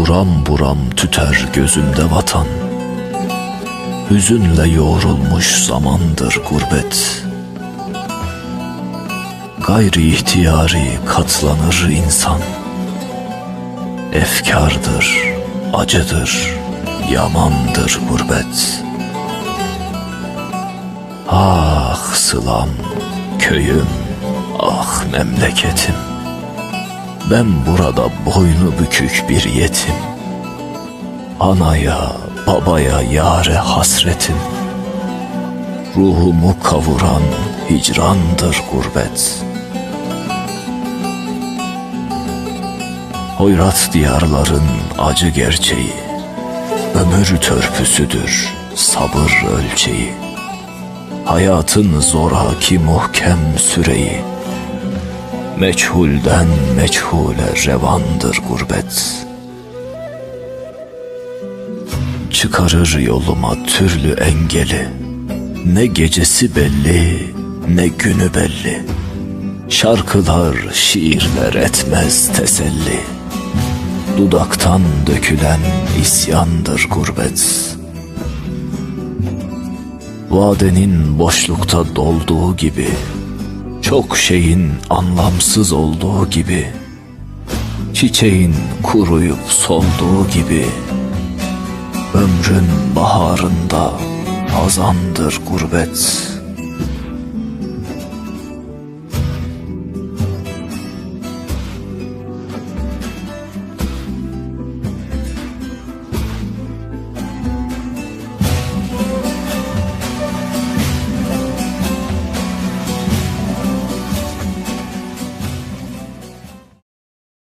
Buram buram tüter gözümde vatan. Hüzünle yoğrulmuş zamandır gurbet. Gayri ihtiyari katlanır insan. Efkardır, acıdır, yamandır gurbet. Ah sılam, köyüm, ah memleketim Ben burada boynu bükük bir yetim. Anaya, babaya, yare hasretim. Ruhumu kavuran hicrandır gurbet. Hoyrat diyarların acı gerçeği Ömür törpüsüdür sabır ölçeği. Hayatın zoraki muhkem süreyi Meçhulden meçhule revandır gurbet. Çıkarır yoluma türlü engeli. Ne gecesi belli ne günü belli. Şarkılar şiirler etmez teselli. Dudaktan dökülen isyandır gurbet. Vadenin boşlukta dolduğu gibi Çok şeyin anlamsız olduğu gibi Çiçeğin kuruyup solduğu gibi Ömrün baharında hazandır gurbet